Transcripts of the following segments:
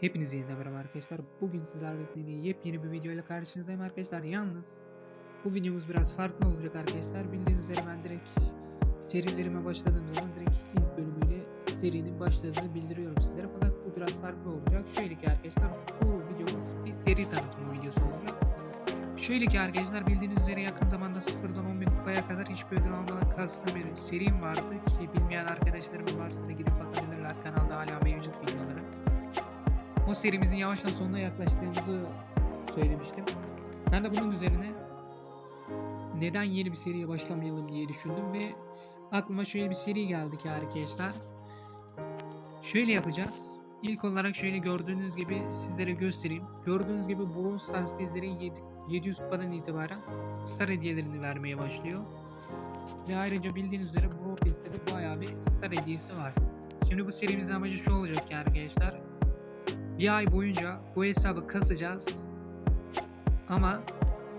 Hepinize yeniden merhaba arkadaşlar. Bugün sizlerle birlikte yepyeni bir video ile karşınızdayım arkadaşlar. Yalnız bu videomuz biraz farklı olacak arkadaşlar. Bildiğiniz üzere ben direkt serilerime başladığım zaman direkt ilk bölümüyle serinin başladığını bildiriyorum sizlere. Fakat bu biraz farklı olacak. Şöyle ki arkadaşlar bu videomuz bir seri tanıtımı videosu olacak. Şöyle ki arkadaşlar bildiğiniz üzere yakın zamanda 0'dan 10.000 kupaya kadar hiçbir ödül almadan kastım bir serim vardı ki bilmeyen arkadaşlarım varsa da gidip bakabilirler kanalda hala mevcut videoları. O serimizin yavaştan sonuna yaklaştığımızı söylemiştim. Ben de bunun üzerine neden yeni bir seriye başlamayalım diye düşündüm ve aklıma şöyle bir seri geldi ki arkadaşlar. Şöyle yapacağız. İlk olarak şöyle gördüğünüz gibi sizlere göstereyim. Gördüğünüz gibi Brawl Stars bizlere yedi- 700 kupadan itibaren star hediyelerini vermeye başlıyor. Ve ayrıca bildiğiniz üzere Brawl Pass'te de bayağı bir star hediyesi var. Şimdi bu serimizin amacı şu olacak ki arkadaşlar. Bir ay boyunca bu hesabı kasacağız. Ama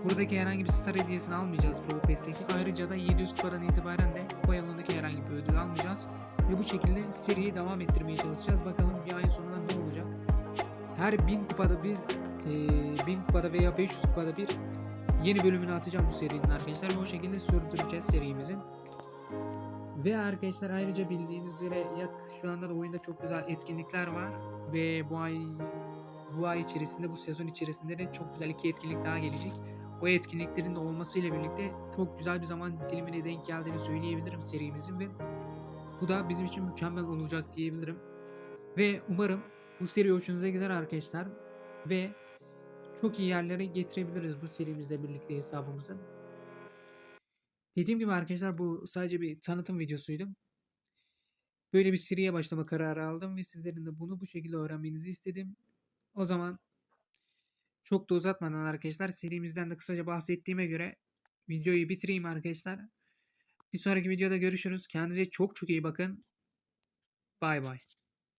buradaki herhangi bir star hediyesini almayacağız Brawl Pass'teki. Ayrıca da 700 kupadan itibaren de kupa yolundaki herhangi bir ödül almayacağız. Ve bu şekilde seriyi devam ettirmeye çalışacağız. Bakalım bir ayın sonunda ne olacak. Her 1000 kupada bir, 1000 kupada veya 500 kupada bir yeni bölümünü atacağım bu serinin arkadaşlar. Ve o şekilde sürdüreceğiz serimizin. Ve arkadaşlar ayrıca bildiğiniz üzere yak şu anda da oyunda çok güzel etkinlikler var ve bu ay bu ay içerisinde bu sezon içerisinde de çok güzel iki etkinlik daha gelecek. O etkinliklerin de olmasıyla birlikte çok güzel bir zaman dilimine denk geldiğini söyleyebilirim serimizin ve bu da bizim için mükemmel olacak diyebilirim. Ve umarım bu seri hoşunuza gider arkadaşlar ve çok iyi yerlere getirebiliriz bu serimizle birlikte hesabımızı. Dediğim gibi arkadaşlar bu sadece bir tanıtım videosuydu. Böyle bir seriye başlama kararı aldım ve sizlerin de bunu bu şekilde öğrenmenizi istedim. O zaman çok da uzatmadan arkadaşlar serimizden de kısaca bahsettiğime göre videoyu bitireyim arkadaşlar. Bir sonraki videoda görüşürüz. Kendinize çok çok iyi bakın. Bay bay.